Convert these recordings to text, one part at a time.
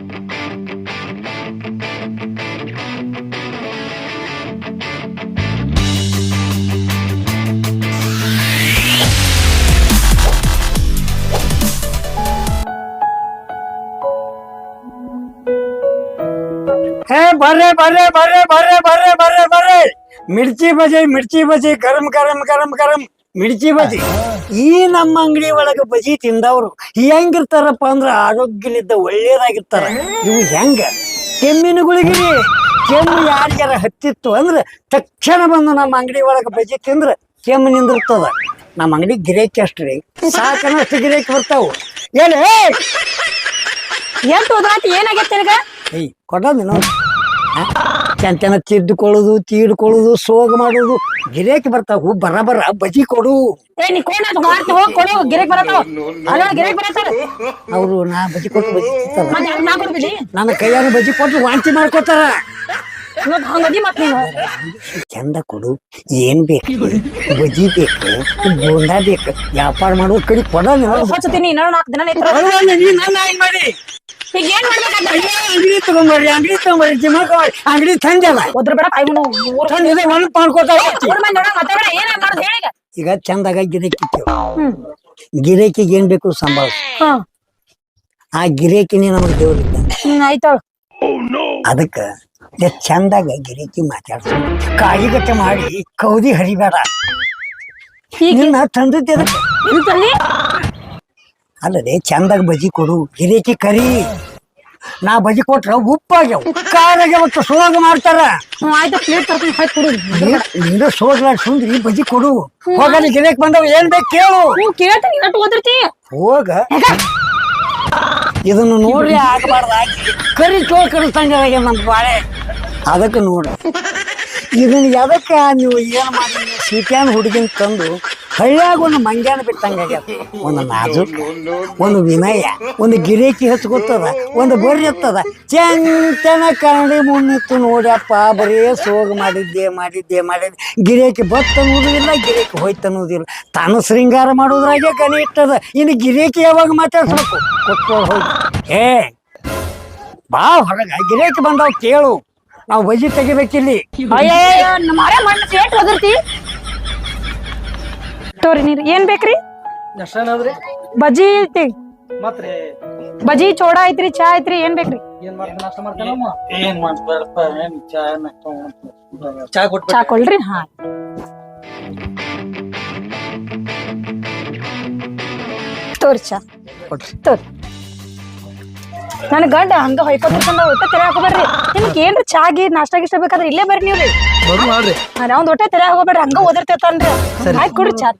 ಹೇ ಬರ್ರೆ ಬರ್ರೆ ಬರ್ರೆ ಬರ್ರೆ ಬರ್ರೆ ಬರ್ರೆ ಬರ್ರೆ ಮಿರ್ಚಿ ಬಜಿ ಮಿರ್ಚಿ ಬಜಿ ಗರಂ ಗರಂ ಗರಂ ಗರಂ ಮಿರ್ಚಿ ಬಜಿ ಈ ನಮ್ಮ ಅಂಗಡಿ ಒಳಗ ಬಜಿ ತಿಂದವ್ರು ಹೆಂಗಿರ್ತಾರಪ್ಪ ಅಂದ್ರ ಆರೋಗ್ಯಲಿದ್ದ ಒಳ್ಳೇದಾಗಿರ್ತಾರ. ಇವು ಹೆಂಗ? ಕೆಮ್ಮಿನ ಗುಳಿಗಿರಿ ಕೆಮ್ಮು ಯಾರಿಗಾರ ಹತ್ತಿತ್ತು ಅಂದ್ರೆ ತಕ್ಷಣ ಬಂದು ನಮ್ಮ ಅಂಗಡಿ ಒಳಗ ಬಜಿ ತಿಂದ್ರ ಕೆಮ್ಮು ನಿಂದಿರ್ತದ. ನಮ್ಮ ಅಂಗಡಿ ಗಿರೇಕಿ ಅಷ್ಟ್ರಿ ಸಾಕನಷ್ಟು ಗಿರೇಕಿ ಬರ್ತಾವು. ಹೇಳಿ ಎಂಟು ಉದ್ರಾತಿ ಏನಾಗೈತೆ ನಿನಗ? ಏಯ್ ಕೊಡೋದು ನೋಡಿ ಚಂತನ ತಿದ್ದುಕೊಳ್ಳೋದು ತೀಡ್ಕೊಳ್ಳೋದು ಸೋಗ ಮಾಡೋದು. ಗಿರೇಕ್ ಬರ್ತಾವು ಬರ ಬರ ಬಜಿ ಕೊಡು. ಏ ನೀ ಕೋಣ ಮಾಡ್ತಿ ಹೋಗ್ ಕೊಡು ಗಿರೇಕ್ ಬರತ್ತಾವ ಅಲ್ಲ ಗಿರೇಕ್ ಬರತ್ತಾರ ಅವರು ನಾ ಬಜಿ ಕೊಟ್ಟು ಬಜಿ ನನ್ನ ಕೈಯಾರು ಬಜಿ ಕೊಟ್ಟು ವಾಂತಿ ಮಾಡ್ಕೋತಾರ. ಹಂಗದಿ ಮತ್ ನೀನು. ಚಂದ ಕೊಡು ಏನ್ ಬೇಕು ಬಜಿ ಬೇಕು ಬೋಂಡ ಬೇಕು ವ್ಯಾಪಾರ ಮಾಡೋ ಕಡೆ ಕೊಡೋದು ಸ್ವಚ್ಛತೀನಿ ಇನ್ನೂ ನಾಲ್ಕು ದಿನ ಐತ್ರ ಮಾಡಿ. ಈಗ ಏನ್ ಮಾಡ್ಬೇಕಾಗ್ತದೆ? ಅಯ್ಯೋ, ಅಂಗಡಿ ತಗೊಂಬರ್ರಿ ಅಂಗಡಿ ತಗೊಂಬರ್ರಿ ಜಿಮಕ್ ಅಂಗಡಿ ತಂದಲ್ಲ ಒದ್ರ ಬೇಡ ಪಾಯಿ ಮುನ್ನು ಮೂರು ತಂದಿದೆ ಒಂದು ಮಾಡ್ಕೋತಾ ಮೂರು ಮಂದಿ ನೋಡ ಮಾತಾಡ ಏನ ಮಾಡೋದು ಹೇಳೀಗ ಈಗ. ಚಂದಾಗ ಗಿರೇಕಿ ಹ್ಮ್. ಗಿರೇಕಿಗೆ ಏನ್ ಬೇಕು ಸಂಭಾಳಿಸ್. ಹಾ. ಆ ಗಿರೇಕಿನೇ ನಮಗೆ ದೇವ್ರಿದ್ದ ಹ್ಮ್ ಆಯ್ತಾಳ ಅದಕ್ಕ ಚಂದಾಗ ಗಿರೇಕಿ ಮಾತಾಡ್ಸ ಕಾಯಿಗಟ್ಟೆ ಮಾಡಿ ಕೌದಿ ಹರಿಬೇಡ. ಹೀಗೆ? ನಿನ್ನ ತಂದದ್ದೆ ಅದಕ್ಕೆ ಇದು ತಲ್ಲಿ ಅಲ್ಲದೆ ಚಂದಾಗ ಬಜಿ ಕೊಡು ಗಿರಿಕಿ ಕರಿ. ನಾ ಬಜಿ ಕೊಟ್ರ ಉಪ್ಪಾಗ್ಯಾವ. ಖಾರಾಗ್ಯಾವ ಮತ್ತು ಸೋಗ ಮಾಡ್ತಾರ. ಹ್ಞೂ ಆಯ್ತು ಪ್ಲೇಟ್ ತರ್ತೀನಿ ಹಾಕಿ ಕೊಡು. ನಿಂದ ಸೋಗ್ಲಾಡ್ ಸುಂದ್ರಿ ಬಜಿ ಕೊಡು. ಹೋಗಲಿ ಗಿರೇಕ್ ಬಂದವ ಏನ್ ಬೇಕು ಕೇಳು. ಕೇಳ್ತೀನಿ ಓದಿರ್ತಿ. ಹೋಗ. ಇದನ್ನು ನೋಡ್ರಿ ಆಗಬಾರ್ದ. ಕರಿ ಚೋ ಕಡಿಸ್ತಂಗ ನಮ್ಮ ಬಾಳೆ. ಅದಕ್ಕೆ ನೋಡ. ಇದನ್ನ ಎದಕ್ಕೆ ನೀವು ಏನು ಮಾಡಿ ಸೀಟ್ಯಾನ ಹುಡುಗಿನ ತಂದು ಹಳ್ಳಿಯಾಗ ಒಂದು ಮಂಗ್ಯಾನ ಬಿಟ್ಟಂಗ ಒಂದು ನಾಜು ಒಂದು ವಿನಯ, ಒಂದು ಗಿರೇಕಿ ಹಚ್ಕೊತದ ಒಂದು ಬರ್ರಿ ಎತ್ತದ ಚಂತನ ಕನ್ನಡಿ ಮುನ್ನಿತ್ತು ನೋಡ್ಯಪ್ಪ, ಬರೀ ಸೋಗ ಮಾಡಿದ್ದೆ ಮಾಡಿದ್ದೆ ಮಾಡಿದ್ದೆ. ಗಿರೇಕಿ ಬತ್ತ ಅನ್ನೋದಿಲ್ಲ, ಗಿರೇಕಿ ಹೋಯ್ತು ಅನ್ನೋದಿಲ್ಲ. ತಾನು ಶೃಂಗಾರ ಮಾಡೋದ್ರಾಗೆ ಕನಿ ಇಟ್ಟದ. ಇನ್ನು ಗಿರೇಕಿ ಯಾವಾಗ ಮಾತಾಡ್ಸ್ಬೇಕು? ಕೊಟ್ಟು ಹೋಗಿ. ಏ, ಬಾ ಹೊರಗ, ಗಿರೇಕಿ ಬಂದಾವ್ ಕೇಳು. ನಾವು ಬಜಿ ತೆಗಿಬೇಕಿಲ್ಲಿ. ತೋರಿ ನೀರು ಏನ್ ಬೇಕ್ರಿ? ಬಜಿ ಬಜ್ಜಿ ಐತಿ ಮತ್ರಿ ಬಜ್ಜಿ ಚೋಡ ಐತ್ರಿ ಚಾ ಐತ್ರಿ ಏನ್ ಬೇಕ್ರಿ? ಚಾ ಕೊಡ್ರಿ ಹಾ. ತೋರಿ ಚಾ. ಕೊಡ್ರಿ ತೋರಿ. ನನ್ ಗಂಡ ಹಂಗ ಹೊಯ್ಕೊತಿರ್ಕೊಂಡ ಒಟ್ಟ ತೆರೆ ಹಾಕೋಬೇಡ್ರಿ. ನಿಮ್ಗೆ ಏನ್ರಿ ಚಾಗಿ ನಾಷ್ಟಾ ಗಿಷ್ಟ ಬೇಕಾದ್ರೆ ಇಲ್ಲೇ ಬರ್ರಿ ನೀವು ಬರು ಮಾಡ್ರಿ. ನಾವ್ ಹೊಟ್ಟೆ ತೆರೆ ಹಾಕೋಬೇಡ್ರಿ ಹಂಗ ಓದಿರ್ತಿರ್ತಾನ್ರಿ ಆಯ್ತು ಕೊಡ್ರಿ ಚಾ.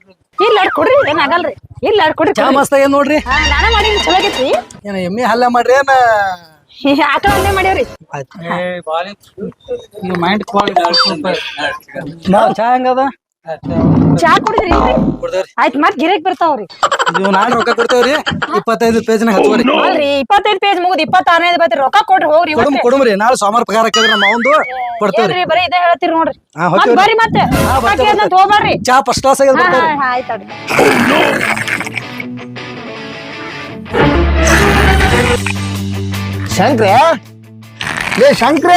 ಇಲ್ಲ ಆಡ್ ಕೊಡ್ರಿ ಏನ್ ಆಗಲ್ರಿ. ಇಲ್ಲ ಆಡ್ ಕೊಡ್ರಿ ಚಾ. ಮಸ್ತ್ ಏನ್ ನೋಡ್ರಿ. ಹಾ ನಾನ ಮಾಡಿ ಚಲೋ ಆಗೈತ್ರಿ. ಏನ ಎಮ್ಮಿ ಹಲ್ಲ ಮಾಡ್ರಿ ಏನ? ಆಟ ಒಂದೇ ಮಾಡ್ಯಾವ್ರಿ. ಮೈಂಡ್ ಚಾ ಹೆಂಗದ ಚಾ ಕುಡಿದ್ರಿ? ಆಯ್ತ್ ಮತ್ ಗಿರೇಕ್ ಬರ್ತಾವ್ರಿ. ನೀವು ನಾಳೆ ರೊಕ್ಕ ಕೊಡ್ತೇವ್ರಿ ಇಪ್ಪತ್ತೈದು ಹಚ್ಚುವರಿ ಅಲ್ರಿ ಇಪ್ಪತ್ತೈದು ಪೇಜ್ ಮುಗಿದ್ ಇಪ್ಪತ್ತಾರನೇದು ಬರ್ತೀರಿ ರೊಕ್ಕ ಕೊಡ್ರಿ ಹೋಗ್ರಿ ಕೊಡಮ್ ಕೊಡಮ್ರಿ ನಾಳೆ ಸೋಮವಾರ ಪಗಾರ ಹಾಕಿದ್ರೆ ನಮ್ಮ ಅವಂದು ಕೊಡ್ತೇವ್ರಿ. ಏನ್ರಿ ಬರೀ ಇದೇ ಹೇಳ್ತೀರಿ ನೋಡ್ರಿ. ಹಾ. ಬರ್ರಿ ಮತ್ತೆ. ಹಾ, ರೊಕ್ಕ ಬರ್ತೇವೆ, ಕೇಳ್ದಂತ ಹೋಗ್ಬೇಡ್ರಿ ಚಾ ಫಸ್ಟ್ ಕ್ಲಾಸ್ ಆಗ್ಯದ ಹಾ ಬರ್ತೇವ್ರಿ. ಹಾ ಆಯ್ತಾಡ್ರಿ ಶಂಕ್ರ? ಲೇ ಶಂಕ್ರ?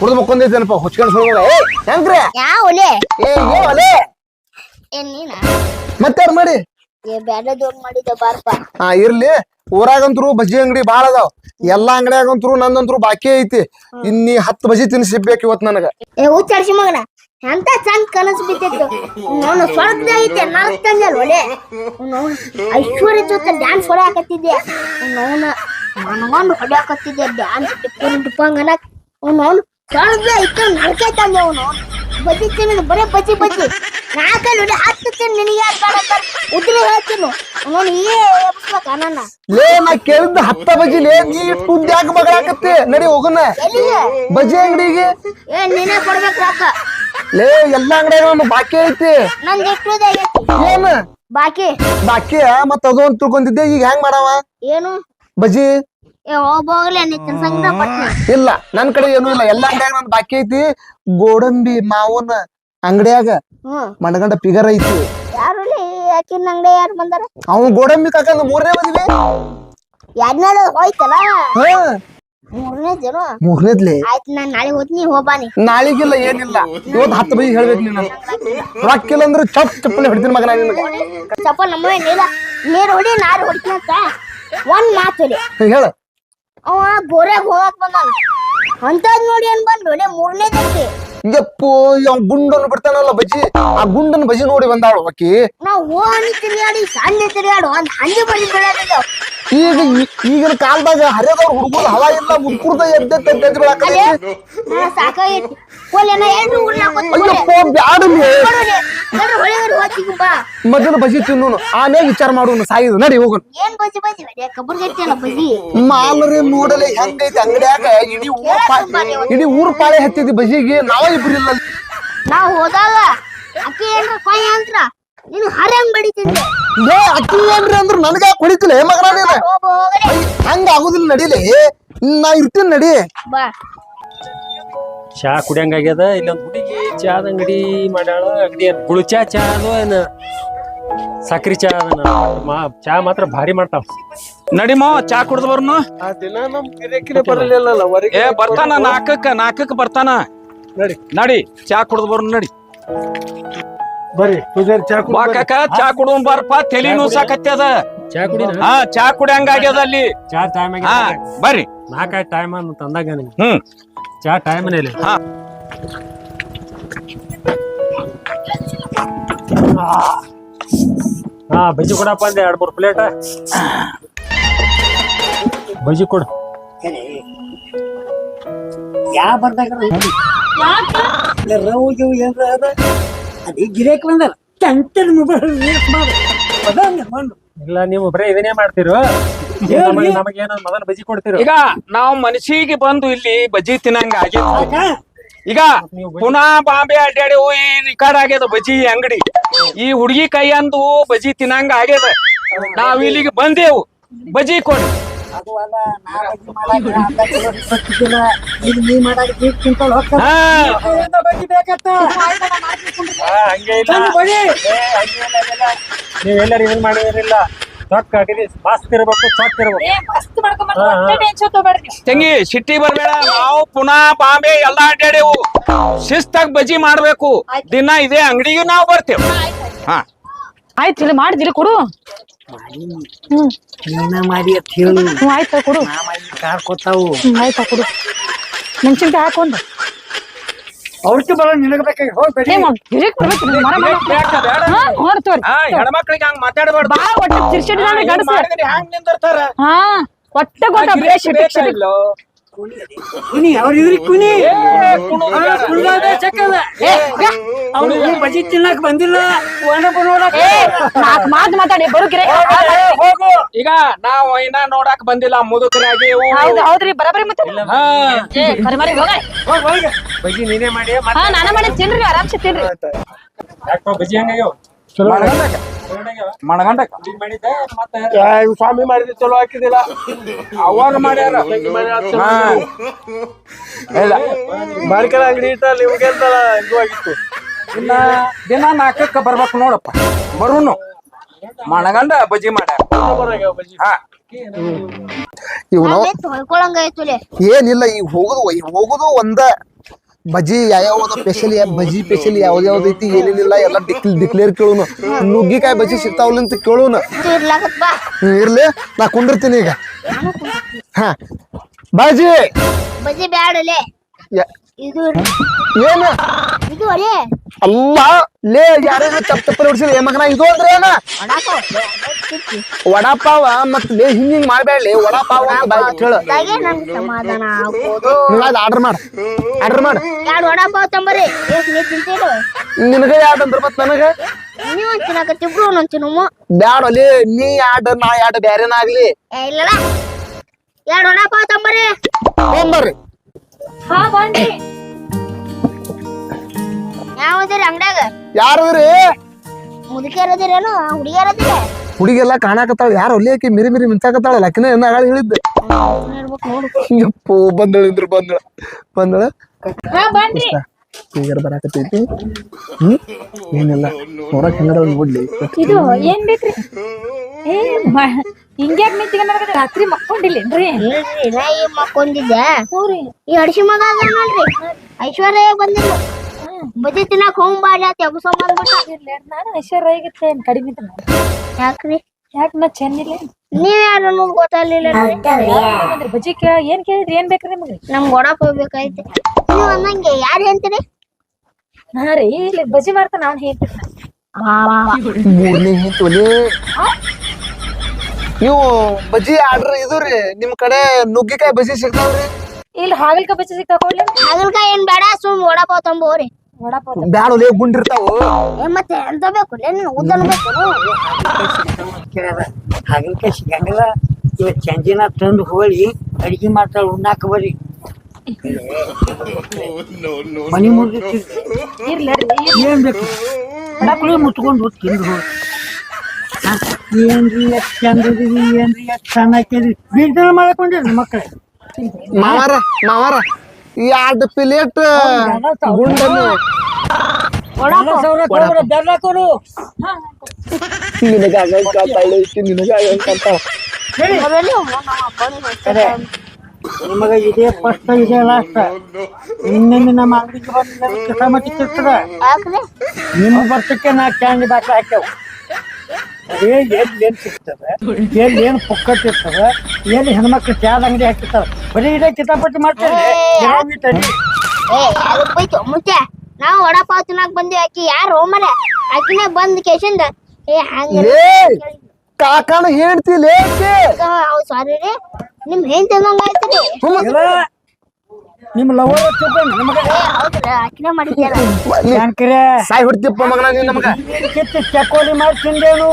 ಕುಡ್ದು ಮಕ್ಕೊಂದಿದ್ದೇನಪ್ಪ ಹುಚ್ಕೊಂಡ್ ಸುಳ್ಳು ಏ ಶಂಕ್ರ! ಯಾವ ಒಲೆ? ಏ ಏ ಒಲೆ! ಏನ್ ನೀನ? ಮತ್ತಾರ ಮಾಡಿ? ಏ ಬ್ಯಾಡದವ್ರು ಮಾಡಿದ್ದ ಬಾರಪ್ಪ. ಹಾ ಇರ್ಲಿ. ಊರಾಗಂತ್ರು ಬಜ್ಜಿ ಅಂಗಡಿ ಬಾಳ ಅದಾವ. ಎಲ್ಲಾ ಅಂಗಡಿಯಾಗಂತ್ರು ನಂದಂತ್ರು ಬಾಕಿ ಐತಿ. ಇನ್ನಿ ಹತ್ತು ಬಜಿ ತಿನ್ಸಿಬೇಕು ಇವತ್ ನನಗ. ಏ ಮಗನ. ಎಂತ ಚಂದ ಕನಸು ಬಿದ್ದಿತ್ತು ತಂದಲ್ ಒಲೆ. ಐಶ್ವರ್ಯ ಜೊತೆ ಡ್ಯಾನ್ಸ್ ಹೊಡೆಯಾಕತ್ತಿದ್ದೆ ಅವನ ನನಗೊಂದು ಹೊಡ್ಯಾಕತ್ತಿದ್ದೆ ಡ್ಯಾನ್ಸ್ ಅವ್ನು ನಡ್ಕೆ ತಂದೆ ಅವನು ಬಜ್ಜಿ ತಿನ್ನೋದು ಬರೇ ಬಜ್ಜಿ ಬಜ್ಜಿ. ನಾಲ್ಕಲ್ಲಿ ಹೊಡೆ ಹತ್ತು ತಿನ್ ನಿನಗೆ ಯಾರು ಬೇಡ ಉದ್ರಿ ಹೇಳ್ತೀನಿ. ಅವನು ಏ ಎಬ್ಸ್ಬೇಕ ನನ್ನ ಲೇ ನಾ ಕೇಳಿದ್ದ ಹತ್ತ ಬಜಿ ಲೇ ನೀ ಇಟ್ಟು ಯಾಕ ಬಗಳಾಕತ್ತಿ ನಡಿ ಎಲ್ಲಿಗೆ? ಬಜ್ಜಿ ಅಂಗಡಿಗೆ. ಏ ನೀನೇ ಕೊಡ್ಬೇಕು ರೊಕ್ಕ ಲೇ ಎಲ್ಲಾ ಅಂಗಡಿಯಾಗ ಬಾಕಿ ಐತಿ. ನಂದು ಏನ್? ಬಾಕಿ? ಬಾಕಿ ಮತ್ತ ಅದು ಅಂತ ತಿಳ್ಕೊಂಡಿದ್ದೆ ಈಗ ಹೆಂಗ್ ಮಾಡವ? ಏನು? ಬಜಿ ನಿನ್ನ ಸಂಗಡ ಪಟ್ನ ಇಲ್ಲ ನನ್ ಕಡೆ ಏನೂ ಇಲ್ಲ. ಎಲ್ಲಾ ಅಂಗಡಿಯಾಗ ನನ್ ಬಾಕಿ ಐತಿ. ಗೋಡಂಬಿ ಮಾವನ ಅಂಗಡಿಯಾಗ ಹ್ಮ್. ಮಣಗಂಡ ಪಿಗರ್ ಐತಿ. ಯಾರು ಯಾಕಿನ ಅಂಗಡಿ ಯಾರು ಬಂದಾರ? ಅವ್ ಗೋಡಂಬಿ ಕಾಕಂದ ಮೂರನೇ ಮದ್ವಿ ಯಾರ್ನಾರ ಹೋಯ್ತಲ್ಲ? ಹಾ. ಮೂರನೇ ಜನ ಮೂರನೇದ್ಲೆ? ಆಯ್ತು ನಾನ್ ನಾಳೆ ಹೋಗ್ತೀನಿ ಹೋಗ್ಬಾನಿ ನಾಳಿಗಿಲ್ಲ ಏನಿಲ್ಲ. ಇವತ್ತು ಹತ್ತು ಬೈ ಹೇಳ್ಬೇಕು ನೀನು. ರೊಕ್ಕಿಲ್ಲ ಅಂದ್ರೆ ಚಪ್ ಚಪ್ಪಲಿ ಹೊಡಿತೀನಿ ಮಗನ ನಿನಗೆ. ಚಪ್ಪ ನಮ್ಮ ನೀರ ನೀರ್ ಹೊಡಿ ನಾರು ಹೊಡಿತೀನಿ ಅಂತ. ಒಂದ್ ಮಾತು ಹೇಳ. ಅವ ಗೋರ್ಯಾಗ ಹೋಗಾಕ್ ಬಂದಾನ. ಅಂತದ್ ನೋಡಿ ಏನ್ ಬಂದು ಒಳ್ಳೆ ಮೂರನೇ ಜನಕ್ಕೆ ಯಪ್ಪೋ ಅವ್ ಗುಂಡನ್ನು ಬಿಡ್ತಾನಲ್ಲ ಬಜ್ಜಿ. ಆ ಗುಂಡನ್ ಬಜಿ ನೋಡಿ ಬಂದಾಳು ಆಕಿ. ನಾವ್ ಹೋ ಹಣ್ಣಿ ತಿರುಗಾಡಿ ಸಣ್ಣ ತಿರುಗಾಡು ಒಂದ್ ಹಂದಿ ಬಳಿ ಬೆಳೆದಿದ್ದಾವ್ ಈಗ ಈಗಿನ ಕಾಲದಾಗ ಹರಿಯದವ್ರು ಹುಡುಗರು ಹವಾ ಇಲ್ಲ ಮುಕ್ಕುರ್ದ ಎದ್ದ ತೆಜ್ಜ ಬಸಿ ನಾ ಸಾಕಾಗೈತಿ. ಕೋಲೆನ ಎಲ್ರು ಉರ್ಲಾಕ್ ಬಂದ್ಬಿಡ್ರಿ. ಬ್ಯಾಡಲಿ ನೋಡ್ರಿ, ಎಲ್ರು ಹೊಳಿಗಡೆ ಹೋಗ್ತೀವಿ ಬಾ. ಮೊದಲು ಬಜಿ ತಿನ್ನು ಆಮೇಲೆ ವಿಚಾರ ಮಾಡೋನು ಸಾಯಿದು. ನಡಿ ಹೋಗೋಣ. ಏನ್ ಬಜಿ ಬಜಿ? ಬಜ್ಜಿ ಮಾಲರಿ ನೋಡಲೆ ಹೆಂಗೈತಿ ಅಂಗಡ್ಯಾಗ? ಇಡೀ ಊರ್ ಇಡೀ ಊರ್ ಪಾಳೆ ಹತ್ತಿದಿ ಬಜಿಗೆ. ನಾವ ಇಬ್ರಿಲ್ಲ ಇಲ್ಲ ನಾವ್ ಹೋದಾಗ ಅಕ್ಕಿ ಏನ್ರ ಕೊಯ್ ಅಂತ್ರ ನೀನು ಹರಂಗ್ ಬಡಿತಿದ್ದೆ ಲೇ ಅಕ್ಕಿ ಏನ್ರಿ ಅಂದ್ರ ನನಗ ಏ ಮಗನ ನೀನು? ಹೋಗ ಹೋಗಲೆ ಹಂಗ ಆಗುದಿಲ್ಲ ನಡಿಲಿ. ನಾ ಇರ್ತೀನಿ ನಡಿ. ಬಾ. ಚಾ ಕುಡಿಯಂಗಾಗ್ಯದ ಇಲ್ಲೊಂದು ಹುಡುಗಿ ಚಾದ ಅಂಗಡಿ ಮಾಡ್ಯಾಳ. ಅಂಗಡಿ ಏನ್ ಗುಳು ಚಾ ಚಾ ಅದು ಏನ? ಸಕ್ರಿ ಚಾ ಅದನ್ನ ಮಾ ಚಾ ಮಾತ್ರ ಭಾರಿ ಮಾಡ್ತಾವ ನಡಿ ಮಾವ ಚಾ ಕುಡ್ದು ಬರ್ನು. ದಿನ ನಮ್ ಗಿರಾಕಿನೇ ಬರಲಿಲ್ಲ ಏ ಬರ್ತಾನ. ನಾಕಕ್ಕ ನಾಕಕ್ಕ ಬರ್ತಾನ. ನಡಿ. ನಡಿ ಚಾ ಕುಡ್ದು ಬರ್ನು ನಡಿ. ಬರ್ರಿ ಪೂಜಾರಿ ಚಾ ಕುಡ್ದು ಬಾ ಬರ್ರಿ. ಕಾಕ ಚಾ ಕುಡುವ ಬರ್ಪ ತಲಿ ನುಸಾಕತ್ಯದ ಚಾ ಕುಡಿ ಹಾ ಚಾ ಕುಡಿಯಂಗಾಗ್ಯದ ಅಲ್ಲಿ. ಚಾ ಟೈಮ್ ಹಾ ಬರ್ರಿ. ನಾಲ್ಕಾಯ್ತು ಟೈಮ್ ಅಂತ ಅಂದಾಗ ನಿಮ್ಗೆ. ಹ್ಮ್. ಚಾ ಟೈಮ್ ಇಲ್ಲ ಹಾ. ಹಾ ಬಜ್ಜಿ ಕೊಡಪ್ಪ ಅಂದೆ ಎರಡು ಮೂರು ಪ್ಲೇಟ್ ಬಜ್ಜಿ ಕೊಡ. ಯಾ ಬರ್ದಾಗ ರೌ ಗಿವು ಏನ್ರ ಅದ? ಅದೇ ಗಿರೇಕ್ ಬಂದಲ್ಲ. ಮೊಬೈಲ್ ಮಾಡಿ. ಅದಂಗ ಬಂದು ಇಲ್ಲ ನೀವು ಬರೀ ಇದನ್ನೇ ಮಾಡ್ತೀರೋ. ನಮಗೇನ ಮೊದಲು ಬಜ್ಜಿ ಕೊಡ್ತೀರೋ. ಈಗ ನಾವು ಮನಸ್ಸಿಗೆ ಬಂದು ಇಲ್ಲಿ ಬಜ್ಜಿ ತಿನ್ನಂಗ ಆಗ್ಯದ ಈಗ ಪುನಃ ಬಾಂಬೆ ಅಡ್ಡಾಡಿ ಈ ರಿಕಾರ್ಡ್ ಆಗ್ಯದ ಬಜ್ಜಿ ಅಂಗಡಿ. ಈ ಹುಡುಗಿ ಕೈಯಂದು ಬಜ್ಜಿ ತಿನ್ನಂಗ ಆಗ್ಯದ. ನಾವ್ ಇಲ್ಲಿಗೆ ಬಂದೇವು. ಬಜ್ಜಿ ಕೊಡಿ. ಅದು ಅಲ್ಲ ನಾ ಬಜ್ಜಿ ಮಾಡಾಕ ಅರ್ಧ ಕಿಲೋ ಇಪ್ಪತ್ತು ಕಿಲೋ ಇದು ನೀ ಮಾಡಾಕ ಬೀಟ್ ಕ್ವಿಂಟಲ್ ಹೋಗ್ತದ ಹಾ. ಬಜ್ಜಿ ಬೇಕತ್ತ ಹಾ, ಹಂಗೆ ಇಲ್ಲ. ತಂದು ಬಡಿ ಏ, ಹಂಗೆ ಇಲ್ಲ, ಹಂಗಿಲ್ಲ. ನೀವೆಲ್ಲರೂ ಇದನ್ ಮಾಡಿದಿರಿಲ್ಲ ಚೊಕ್ಕ ಹಾಕಿದಿ ಮಸ್ತ್ ಇರ್ಬೇಕು ಚೊಕ್ಕ ಇರ್ಬೇಕು. ಏ ಮಸ್ತ್ ಮಾಡ್ಕೊಂಡ್ ಹಾ, ಹಾ. ಟೆನ್ಷನ್ ತಗೋಬೇಡ್ರಿ ತಂಗಿ ಸಿಟ್ಟಿ ಬರ್ಬೇಡ. ನಾವು ಪುನಃ ಬಾಂಬೆ ಎಲ್ಲಾ ಅಡ್ಡಾಡೇವು ಶಿಸ್ತಾಗ್ ಬಜಿ ಮಾಡ್ಬೇಕು. ದಿನ ಇದೇ ಅಂಗಡಿಗೂ ನಾವು ಬರ್ತೇವೆ. ಹಾ. ಆಯ್ತು ಇಲ್ಲಿ ಮಾಡಿದಿರಿ ಕೊಡು. ನೀನ ಮಾಡಿ ಅಂತ ಹೇಳು. ಹ್ಮ್ ಆಯ್ತು ಕೊಡು. ನಾ ಮಾಡಿ ಕಾರ್ ಕೊತ್ತಾವು. ಹ್ಮ್ ಆಯ್ತಾ ಕೊಡು. ಮೆಣಸಿನ್ಕಾಯಿ ಹಾಕೊಂಡು ಅವ್ರಿಗೆ ಬರೋ ನಿನಗ ಬೇಕಾಗಿ. ಹೋಗ್ಬೇಡಿ ಹೆಣ್ಮಕ್ಳಿಗೆ ಹಂಗ ಮಾತಾಡಬಾರ್ದು. ಬಾ ಒಟ್ಟ ಗಡಸ ಹ್ಯಾಂಗ ನಿಂದಿರ್ತಾರ. ಹಾ ಒಟ್ಟ ಗೊತ್ತ ಕುನಿ ಅವ್ರ ಇವ್ರಿಗೆ ಕುನಿ. ಅವ್ನು ಬಜಿ ತಿನ್ನಕ್ ಬಂದಿಲ್ಲ. ಒಣಪ ನೋಡಕ್ ಏ ನಾಕ್ ಮಾತಾಡಿ ಬರು ಗಿರೆ ಹೋಗು. ಈಗ ನಾವ್ ಇನ್ನ ನೋಡಕ್ ಬಂದಿಲ್ಲ ಮುದುಕರಾಗಿ ಹೌದು ಹೌದ್ರಿ ಬರಬರಿ ಮತ್ತೆ. ಹಾ. ಏ ಕರಿ ಮರಿ ಹೋಗ. ಹೋಗ್ ಒಳಗೆ. ಬಜ್ಜಿ ನೀನೇ ಮಾಡಿ ಹಾ ನಾನ ಮಾಡಿ ತಿನ್ರಿ ಆರಾಮ್ಸೆ ತಿನ್ರಿ. ಯಾಕೋ ಬಜಿ ಹಂಗಾಗ್ಯಾವ? ಮಣಗಂಡಕ ಯಾ, ಸ್ವಾಮಿ ಮಾಡಿದ್ರೆ ಚಲೋ ಹಾಕಿದಿಲ್ಲ ಅವಾಗ ಮಾಡ್ಯಾರ. ಹಾ. ಇಲ್ಲ. ಬಾರಿಕರ ಅಂಗಡಿ ಇಟ್ಟ ನಿಮ್ಗೆ ಇದು ಆಗಿತ್ತು? ಇನ್ನ ದಿನ ನಾಲ್ಕಕ್ಕೆ ಬರ್ಬೇಕು ನೋಡಪ್ಪ. ಬರುನು. ಮಣಗಂಡ ಬಜ್ಜಿ ಮಾಡ್ಯಾರ. ಹಾ. ಇವ್ ನಾವು ತೊಳ್ಕೊಳಂಗ ಆಯ್ತುಲೆ ಏನಿಲ್ಲ ಈಗ ಹೋಗುದು ಈಗ ಹೋಗುದು ಒಂದ ಬಜಿ ಯಾವ್ಯಾವ ಸ್ಪೆಷಲ್ ಬಜಿ ಸ್ಪೆಷಲ್ ಯಾವ್ದು ಯಾವ್ದು ಐತಿ ಏನೇನಿಲ್ಲ ಎಲ್ಲ ಡಿಕ್ಲ್ ಡಿಕ್ಲೇರ್ ಕೇಳುನು. ನುಗ್ಗಿಕಾಯಿ ಬಜಿ ಸಿಗ್ತಾವಲ್ಲ ಅಂತ ಕೇಳುನ. ಇರ್ಲಿ ನಾ ಕುಂಡಿರ್ತೀನಿ ಈಗ. ಹಾ. ಬಾಜಿ! ಬಜಿ ಬ್ಯಾಡಲೆ. ಏನು? ಇದು ಅಲ್ಲ ಲೇ ಯಾರ್ಯಾರ ತಪ್ಪ ಚಪ್ಪಲಿ ಹೊಡ್ಸಿಲ್ಲ ಏ ಮಗನ ಇದು ಅಂದ್ರೆ ಏನ? ವಡಾಪಾವ ಮತ್ ಲೇ ಹಿಂಗ್ ಹಿಂಗ್ ಮಾಡ್ಬೇಡಿ ವಡಾಪಾವ ಅಂತ ಬಾಯ್ ಬಿಟ್ಟು ಹೇಳು. ಅದಾಗೆ ನನ್ ಸಮಾಧಾನ ಆಗ್ಬೋದು. ನೀವ್ ಅದ್ ಆರ್ಡರ್ ಮಾಡ. ಆರ್ಡರ್ ಮಾಡ. ಎರಡು ವಡಾಪಾವ್ ತಂಬರಿ? ಎಷ್ಟ್ ನೀ ತಿಂತೀರೋ ನಿನಗ ಯಾಡ್ ಅಂದ್ರ ಮತ್ ನನಗ? ನೀವ್ ಒಂದೊಂದ್ ಬ್ಯಾಡ ಲೇ ನೀ ಯಾಡ್ ನಾ ಯಾಡ್ ಬ್ಯಾರೇನ ಆಗ್ಲಿ. ಏ ಇಲ್ಲಲ್ಲ. ಎರಡು ವಡಾಪಾವ್ ತಂಬರಿ? ತೊಂಬರ್ರಿ ಹಾ ಯಾವ್ದಿರಿ ಅಂಗಡ್ಯಾಗ. ಯಾರದ್ರಿ ಕಾಣಾಕತ್ತಾಳ ಯಾರು ಅಲ್ಲಿ ಆಕಿ ಮಿರಿ ಮಿರಿ ಮಿಂಚಾಕತ್ತಾಳ ಲಕ್ಕಿನ ಏನ ಆಗ ಹೇಳಿದ್ದೆ. ಯಪ್ಪೋ ಬಂದಳ ಇಂದ್ರ ಬಂದಳ. ಬಂದಳ. ಹಾ ಬನ್ರಿ. ಫಿಗರ್ ಬರಾಕತೈತಿ ಹ್ಮ್? ಏನಿಲ್ಲ. ನೋಡಕ್ ಹೆಂಗದ ನೋಡ್ಲಿ. ಇದು ಏನ್ ಬೇಕ್ರಿ? ಏ ಹಿಂಗ್ಯಾಕ್ ರಾತ್ರಿ ಮಕ್ಕೊಂಡಿಲ್ಲೇನ್ರಿ? ಇಲ್ರಿ ನಾ ಈ ಈ ಹಡ್ಸಿ ಮಗ ಅದ ನೋಡ್ರಿ ಐಶ್ವರ್ಯ ಬಂದಿಲ್ಲ ಬಜಿ ತಿನ್ನಕ್ ಹೋಗ್ ಬಾಡ್ಲಿ ಅಂತ ಎಬ್ಸೋ ಬಂದ್ಬಿಟ್ಟ ನಾನು ಐಶ್ವರ್ಯಾಗಿತ್ತೆ ಕಡಿಮೆ ಇತ್ತು ನಾನು. ಯಾಕ್ರಿ? ಯಾಕ ನಾ ಚೆನ್ನಿಲ್ಲ ನೀವ್ ಯಾರು ಅನ್ನೋದು ಗೊತ್ತಾಗ್ಲಿಲ್ಲ ಬಜ್ಜಿ ಕೇ ಏನ್ ಕೇಳಿದ್ರಿ ಏನ್ ಬೇಕ್ರಿ ನಿಮ್ಗೆ? ನಮ್ಗ್ ಒಡಪ್ ಹೋಗ್ಬೇಕಾಯ್ತು. ನೀವು ಅನ್ನಂಗೆ ಯಾರು ಹೇಳ್ತೀರಿ? ನಾ ರೀ ಇಲ್ಲಿ ಬಜ್ಜಿ ಮಾಡ್ತಾನ ಅವ್ನ್ ಹೇಳ್ತೀನಿ. ನೀವು ಬಜ್ಜಿ ಆರ್ಡ್ರ್ ಇದು ರೀ ನಿಮ್ ಕಡೆ ನುಗ್ಗಿಕಾಯಿ ಬಜ್ಜಿ ಸಿಗ್ತಾವ್ರಿ? ಇಲ್ಲಿ ಹಾಗಲ್ಕ ಬಜ್ಜಿ ಸಿಗ್ತಾ ಕೊಡ್ಲಿ ಹಾಗಲ್ಕಾಯಿ ಏನ್ ಬೇಡ ಸುಮ್ ವಡಪಾವ್ ತಂಬೋರಿ ಬ್ಯಾಡ ಗುಂಡಿರ್ತಾವು. ಏ ಮತ್ತೆ ಎಂತ ಬೇಕು? ನೀನು ಉದ್ದನ್ ಬೇಕು ಕೇಳ್ಯಾರ ಹಾಗಲ್ಕಾಯಿ ಸಿಗಂಗಿಲ್ಲ ಇವತ್ತು ಚಂದಿನ ತಂದು ಹೋಳಿ ಅಡಿಗೆ ಮಾಡ್ತಾಳ ಉಣ್ಣಾಕ ಬರ್ರಿ ಮನಿ ಮುಗಿದು ಇರ್ಲಿ ಏನ್ ಬೇಕು? ಮಕ್ಕಳು ಮುತ್ಕೊಂಡು ತಿಂದು ಹೋಗಿ. ಏನ್ರಿ ಎಷ್ಟ್ ಚಂದ ಏನ್ರಿ ಎಷ್ಟ್ ಚೆನ್ನಾಗಿ ಬೀಳ್ತನ ಮಾಡ್ಕೊಂಡಿರಿ ಮಕ್ಕಳು ಮಾವಾರ ಮಾವಾರ. ಎರಡು ಪ್ಲೇಟ್ ಗುಂಡನ್ನು. ನಿಮಗ ಇದೇ ಫಸ್ಟ್ ಇದೇ ಲಾಸ್ಟ್ ಇನ್ನೊಮ್ಮೆ ನಮ್ಮ ಅಂಗಡಿಗೆ ಬಂದ ಕೆಲಸ ನಿಮ್ಮ ಬರ್ತಕ್ಕೆ ನಾ ಕ್ಯಾಂಡಿ ಬಾಟ್ಲ ಹಾಕ್ಯಾವ. ಅದೇ ಎಲ್ಲಿ ಏನ್ ಸಿಗ್ತದ? ಎಲ್ಲಿ ಏನ್ ಪುಕ್ಕಟ್ ಇರ್ತದ ಎಲ್ಲಿ ಹೆಣ್ಮಕ್ಳು ಚಾದ ಅಂಗಡಿ ಹಾಕಿರ್ತಾರ? ಬರೀ ಇದೇ ಕಿತಾಪತಿ ಮಾಡ್ತಾರೆ. ಮುಂಚೆ ನಾವು ವಡಪಾವ್ ತಿನ್ನಕ್ ಬಂದ್ವಿ ಆಕಿ. ಯಾರು ಮರ ಆಕಿನೇ ಬಂದ್ ಕೇಶಿಂದ. ಏ ಹಂಗ ಕಾಕಾನ ಹೇಳ್ತಿ ಸಾರಿ ರೀ. ನಿಮ್ ಹೆಂಗ್ ತಿನ್ನಂಗ ಆಯ್ತು ನಿಮ್ಮ ಲವರ್ ತಿಳ್ಕೊಂಡು ಆಕಿನೇ ಸಾಯ್ ಹೊಡ್ತಿಪ್ಪ ಮಗನ ನೀನ್ ನಮಗ. ಕಿತ್ತು ಚಕೋಲಿ ಮಾಡಿ ತಿಂದೇನು?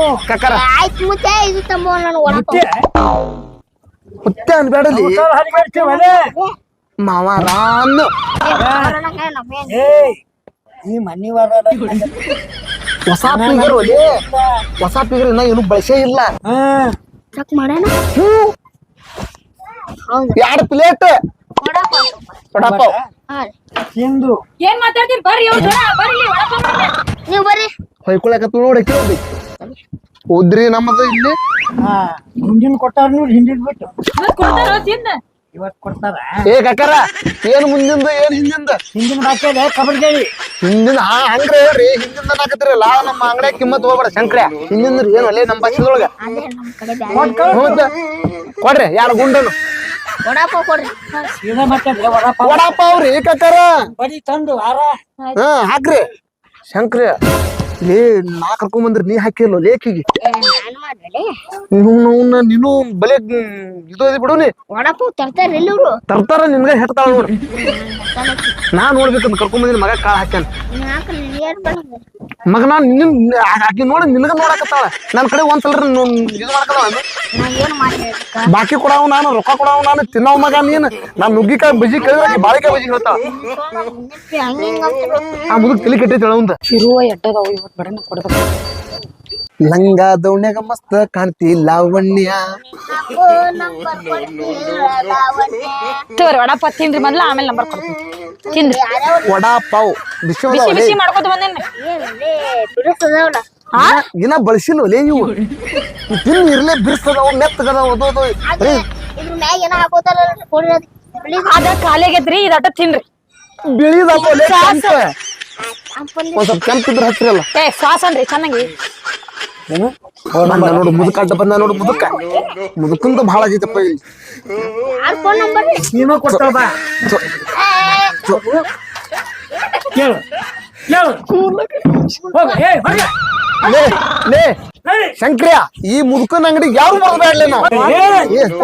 ಆಯ್ತು ಮುತ್ತೆ ಇದು ತಮ್ಮ ನಾನು ಹುತ್ತೆ ಅನ್ಬೇಡಲಿ ಹರಿಗಾಡ್ತೀವಲ್ಲ ಮಾವಾರಾನ್ ಈ ಮನಿ ವಾರ ಹೊಸ ಪಿಗರ್ ಒಲೆ ಹೊಸ ಪಿಗರ್ ಇನ್ನ ಏನು ಬಳಸೇ ಇಲ್ಲ. ಚೆಕ್ ಮಾಡೋಣ ಎರಡು ಪ್ಲೇಟ್ ವಡಪಾವ್. ವಡಪಾವ್. ಹಾ ತಿಂದು ಏನ್ ಮಾತಾಡ್ತೀರಿ? ಬರ್ರಿ ಅವ್ರ ಜನ ಬರ್ರಿ ವಡಾಪಾವ್ ಮಾಡ್ರಿ. ನೀವು ಬರ್ರಿ. ಹೊಯ್ಕೊಳಕತ್ತ ನೋಡಿ ಕೇಳ್ದಿ ಹೋದ್ರಿ ನಮ್ಮದು ಇಲ್ಲಿ. ಹಾ ಹಿಂದಿನ ಕೊಟ್ಟಾರ ನೋಡಿ ಹಿಂದಿನ ಬಿಟ್ಟು. ಮತ್ತ್ ಕೊಡ್ತಾರ ತಿಂದ? ಇವತ್ ಕೊಡ್ತಾರ. ಏ ಕಾಕಾರ ಏನ್ ಮುಂದಿಂದ ಏನ್ ಹಿಂದಿಂದ? ಹಿಂದಿನ ಕಬಡ್ಡಿ ಹಿಂದಿನ ಹಾ ಹಂಗ್ರಿ ಹೇಳ್ರಿ. ಹಿಂದಿಂದ ಲಾ ನಮ್ಮ ಅಂಗಡಿ ಕಿಮ್ಮತ್ ಹೋಗ್ಬೇಡ ಶಂಕ್ರ ಹಿಂದಿಂದ ಏನು ಅಲ್ಲೇ ನಮ್ಮ ಬ್ಯಾರೆ ಕೊಡ್ರಿ ಯಾರು ಗುಂಡನು. ವಡಪಾವ್ ಕೊಡ್ರಿ. ಮಾತಾಡ್ರಿ ವಡಪಾವ್. ವಡಾಪಾವ್ ರೀ ಕಾಕಾರ ಬಡಿ ತಂದು ಹಾ ಹಾಕ್ರಿ. ಶಂಕ್ರ ಲೇ ನಾ ಕರ್ಕೊಂಡ್ ಬಂದ್ರಿ ನೀ ಹಾಕಿಲ್ಲ ಲೇಖಿಗೆ ಏ ನಾನ್ ಬಲೆ ಇದು ಅದಿ ಬಿಡು ನೀ ತರ್ತಾರ ಇಲ್ಲವ್ರು ತರ್ತಾರ ನಿನ್ಗ ನೋಡ್ರಿ ನಾ ನೋಡ್ಬೇಕಂತ ಕರ್ಕೊಂಡ್ ಬಂದಿನ ಮಗ ಕಾಳ ಹಾಕ್ಯಾನ ಮಗ ನಾನ್ ನಿನ್ ಹಾಕಿ ನೋಡಿ ನಿನಗ ನೋಡಕತ್ತಾಳ ನನ್ ಕಡೆ ಒಂದ್ಸಲ ಇದು ಮಾಡಕತ್ತಾಳ ನಾ ಏನ್ ಮಾಡಿ ಬಾಕಿ ಕೊಡಾವ ನಾನು ರೊಕ್ಕ ಕೊಡಾವ ನಾನು ತಿನ್ನವ್ ಮಗ ನೀನ್ ನಾನ್ ನುಗ್ಗಿಕಾಯಿ ಬಜಿ ಕೇಳಿದ್ರೆ ಬಾಳಿಕಾಯಿ ಬಜಿ ಹೇಳ್ತಾಳ ಆ ಮುದುಕ್ ತಲೆ ಕೆಟ್ಟೈತಿ ಅವಂದ ಇರುವ ಇವತ್ತು ಬಡನ ಕೊಡ್ಬೇಕು. ಲಂಗ ದೌಣ್ಯಾಗ ಮಸ್ತ್ ಕಾಣ್ತಿ ಲಾವಣ್ಯ ತೋರಿ ವಡಾಪಾವ್ ತಿನ್ರಿ ಮೊದ್ಲ ಆಮೇಲೆ ನಂಬರ್ ಕೊಡ್ತೀನಿ. ತಿನ್ರಿ ವಡಾ ಪಾವ್. ಬಿಸಿ ಬಿಸಿ ಬಿಸಿ ಮಾಡ್ಕೊತ ಬಂದೇನ್ರಿ ಬಿಡಿಸದವಲ್ಲ ಇನ್ನ ಬಳಸಿಲ್ಲ ಇವು? ತಿನ್ ಇರ್ಲೇ ಬಿರ್ಸದವ ಇದ್ರ ಮ್ಯಾಗ ಏನ ಹಾಕೋತಾರ ಅದ. ಇದಟ ತಿನ್ರಿ. ಅಂಪಂದಿ ಒಂದ್ ಸ್ವಲ್ಪ ಏ ಅನ್ರಿ ಚೆನ್ನಾಗಿ. ಏನು? ಬಂದ ನೋಡು ಮುದುಕ ಅಡ್ಡ ಬಂದ ನೋಡು ಮುದುಕ. ಮುದುಕಂದ ಭಾಳ ಆಗೈತಪ್ಪ ಇಲ್ಲಿ. ಯಾರ್ ಫೋನ್ ನಂಬರ್ ರೀ? ನೀನು ಕೊಡ್ತಾವ ಬಾ. ಕೇಳು ಕೇಳು. ಹೋಗು ಏ ಹೊರಗೆ ಲೇ ಲೇ ನಡಿ. ಶಂಕ್ರಿಯ ಈ ಮುದುಕನ ಅಂಗಡಿ ಯಾರು ಬರಬೇಡ್ಲೆ ನಾವು? ಏ,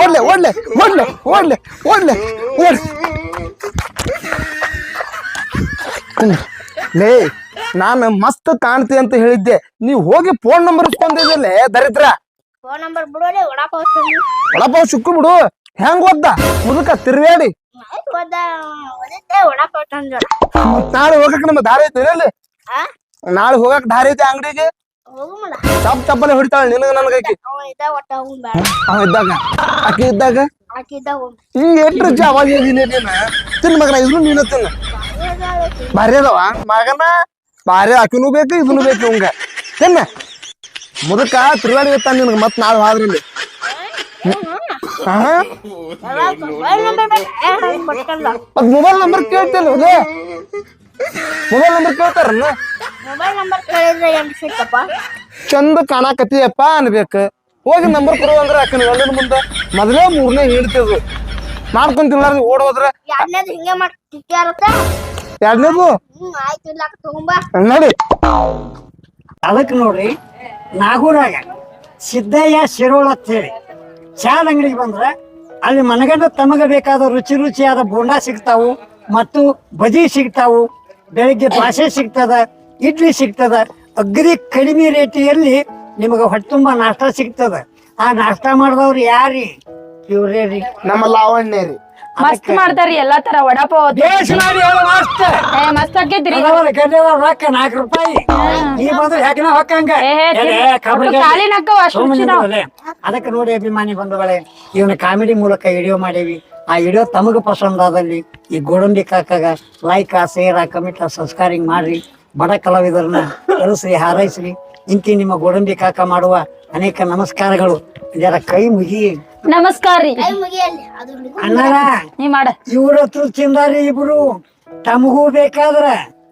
ಓಡ್ಲೆ ಓಡ್ಲೆ ಓಡ್ಲೆ ಓಡ್ಲೆ ಓಡ್ಲೆ. ಓಡ್ ಹ್ಮ್. ಲೇ ನಾನು ಮಸ್ತ್ ಕಾಣ್ತಿ ಅಂತ ಹೇಳಿದ್ದೆ. ನೀವ್ ಹೋಗಿ ಫೋನ್ ನಂಬರ್ ಇಸ್ಕೊಂಡಿದ್ದಿಲ್ಲ ದರಿದ್ರ? ಫೋನ್ ನಂಬರ್ ಬಿಡೋರಿ ವಡಪಾವ್ ತಂದು ಒಳಪಾವ್ ಸುಕ್ಕು ಬಿಡು. ಹೆಂಗ್ ಓದ್ದ? ಮುದುಕ ತಿರ್ಗಾಡಿ ವಡಪಾವ್ ತಂದು ಮತ್ ನಾಳೆ ಹೋಗಕ್ ನಮ್ಮ ದಾರಿ ಐತಿ ಅಲ್ಲಿ ಆ? ನಾಳೆ ಹೋಗಕ್ ದಾರಿ ಐತೆ ಅಂಗಡಿಗೆ? ಹೋಗುಮಲ್ಲ ಚಪ್ ಚಪ್ಪಲೆ ಹೊಡಿತಾಳೆ ನಿನಗ ನನಗೈತಿ ಅವ ಇದ್ದ ಒಟ್ಟ ಹೋಗ್ ಬೇಡ ಅವ ಇದ್ದಾಗ? ಆಕಿ ಇದ್ದಾಗ? ಆಕಿ ಇದ್ದ ಹೋಗ್. ಹಿಂಗ ಎಟ್ರ ನೀನ? ತಿನ್ ಮಗನ ಇದ್ರು ನೀನು ತಿನ್ನ ಭಾರಿ ಅದಾವ. ಮಗನ ಭಾರಿ ಆಕಿನೂ ಬೇಕು ಇದನ್ನು ಬೇಕು ಇವಂಗ. ಏನ ಮುದಕ ತಿರುಗಾಡಿ ಇರ್ತಾನೆ ನಿನಗೆ ಮತ್ತೆ ನಾಳೆ ಹಾದ್ರಲ್ಲಿ ಮತ್ ಮೊಬೈಲ್ ನಂಬರ್ ಕೇಳ್ತೇನೆ ಅದೇ ಮೊಬೈಲ್ ನಂಬರ್ ಕೇಳ್ತಾರಲ್ಲ ಮೊಬೈಲ್ ನಂಬರ್ ಕೇಳಿದ್ರೆ ಚಂದ ಕಾಣಕತ್ತೀಯಪ್ಪ ಅನ್ಬೇಕು. ಹೋಗಿ ನಂಬರ್ ಕೊಡು ಅಂದ್ರೆ ಅಕ್ಕನ ಗಂಡನ ಮುಂದೆ ಮೊದಲೇ ಮೂರನೇ ಹಿಡ್ತಿದ್ವು ಮಾಡ್ಕೊಂಡ್ ತಿನ್ಲಾರ್ದು ಓಡೋದ್ರೆ ಹಿಂಗೆ ಮಾಡಿ ಎರಡನೇದು ನೋಡಿ. ಅದಕ್ಕೆ ನೋಡ್ರಿ ನಾಗೂರಾಗ ಸಿದ್ದಯ್ಯ ಶಿರೋಳ ಅಂತೇಳಿ ಚಾದ ಅಂಗಡಿಗೆ ಬಂದ್ರೆ ಅಲ್ಲಿ ಮನಗಂಡ ತಮಗ ಬೇಕಾದ ರುಚಿ ರುಚಿಯಾದ ಬೋಂಡಾ ಸಿಗ್ತಾವು ಮತ್ತು ಬಜಿ ಸಿಗ್ತಾವು ಬೆಳಿಗ್ಗೆ ಭಾಷೆ ಸಿಗ್ತದ ಇಡ್ಲಿ ಸಿಗ್ತದ ಅಗ್ರಿ ಕಡಿಮೆ ರೇಟಿಯಲ್ಲಿ ನಿಮಗೆ ಹೊಟ್ಟೆ ತುಂಬಾ ನಾಷ್ಟ ಸಿಗ್ತದ. ಆ ನಾಷ್ಟ ಮಾಡಿದವ್ರು ಯಾರಿ? ಇವ್ರೇ ರೀ ನಮ್ಮ ಲಾವಣ್ಯ ರೀ ಮಸ್ತ್ ಮಾಡ್ತಾರಿ ಎಲ್ಲಾ ತರ ವಡಾಪಾವ್ ಅದು. ದೇಶ ಮಾಡಿ ಹೇಳು ಮಸ್ತ್. ಏ ಮಸ್ತ್ ಆಕೈತ್ರಿ ರೊಕ್ಕ ನಾಲ್ಕು ರೂಪಾಯಿ. ಈ ಬಂದ್ರೆ ಹೆಗ್ನ ಹೊಕ್ಕಂಗ ಏ, ಏ, ಎಲೆ, ತಿರ್ಗಿ ಕಬ್ಬಿಗೆ- ಒಟ್ಟು ಕಾಲಿನ ಹಾಕವು, ಅಷ್ಟು ಸುಮ್ಮನೆ ರುಚಿ ನಾವು. ನಿಂದ್ರಲೆ. ಅದಕ್ಕೆ ನೋಡಿ ಅಭಿಮಾನಿ ಬಂಧುಗಳೇ ಇವನ ಕಾಮಿಡಿ ಮೂಲಕ ವಿಡಿಯೋ ಮಾಡೇವಿ. ಆ ವಿಡಿಯೋ ತಮಗ ಪಸಂದ್ ಆದಲ್ಲಿ ಈ ಗೋಡಂಬಿ ಕಾಕಾಗ ಲೈಕ್ ಶೇರ್ ಕಮೆಂಟ್ ಸಬ್ಸ್ಕ್ರೈಬ್ ಮಾಡ್ರಿ. ಬಡ ಕಲಾವಿದರನ್ನ ಕರೆಸ್ರಿ ಹಾರೈಸ್ರಿ. ಇಂತಿ ನಿಮ್ಮ ಗೋಡಂಬಿ ಕಾಕ ಮಾಡುವ ಅನೇಕ ನಮಸ್ಕಾರಗಳು. ಇದರ ಕೈ ಮುಗಿ ನಮಸ್ಕಾರ ರೀ. ಅಣ್ಣಾರ ನೀ ಮಾಡ. ಇವ್ರ ಹತ್ರ ತಿಂದಾರಿ ಇಬ್ರು. ತಮಗೂ ಬೇಕಾದ್ರ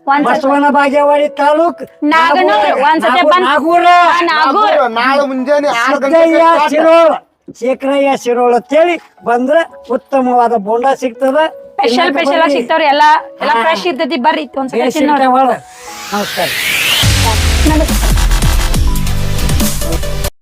ಒಂದ್ ಸತಿ- ಬಸವನ ಬಾಗೇವಾಡಿ ತಾಲೂಕ್ ನಾಗನೂರ್, ಬಂದ್- ನಾಗೂರ. ಆ, ನಾಗೂರ್. ನಾಳೆ ಮುಂಜಾನೆ ಆರು ಸಿದ್ದಯ್ಯ ಗಂಟೆಗೆ ಶಿರೋಳ. ಶೇಖರಯ್ಯ ಶಿರೋಳ ಅಂತೇಳಿ ಬಂದ್ರ ಉತ್ತಮವಾದ ಬೋಂಡ ಸಿಗ್ತದ. ಸ್ಪೆಷಲ್ ಸ್ಪೆಷಲ್ ಆಗಿ ಸಿಗ್ತಾವ್ರಿ ಎಲ್ಲಾ ಎಲ್ಲಾ ಫ್ರೆಶ್ ಇರ್ತೈತಿ ಬರ್ರಿ ಒಂದ್ಸತಿ ತಿನ್ನೋಣ ನಮಸ್ಕಾರ. ನಮಸ್ಕಾರ.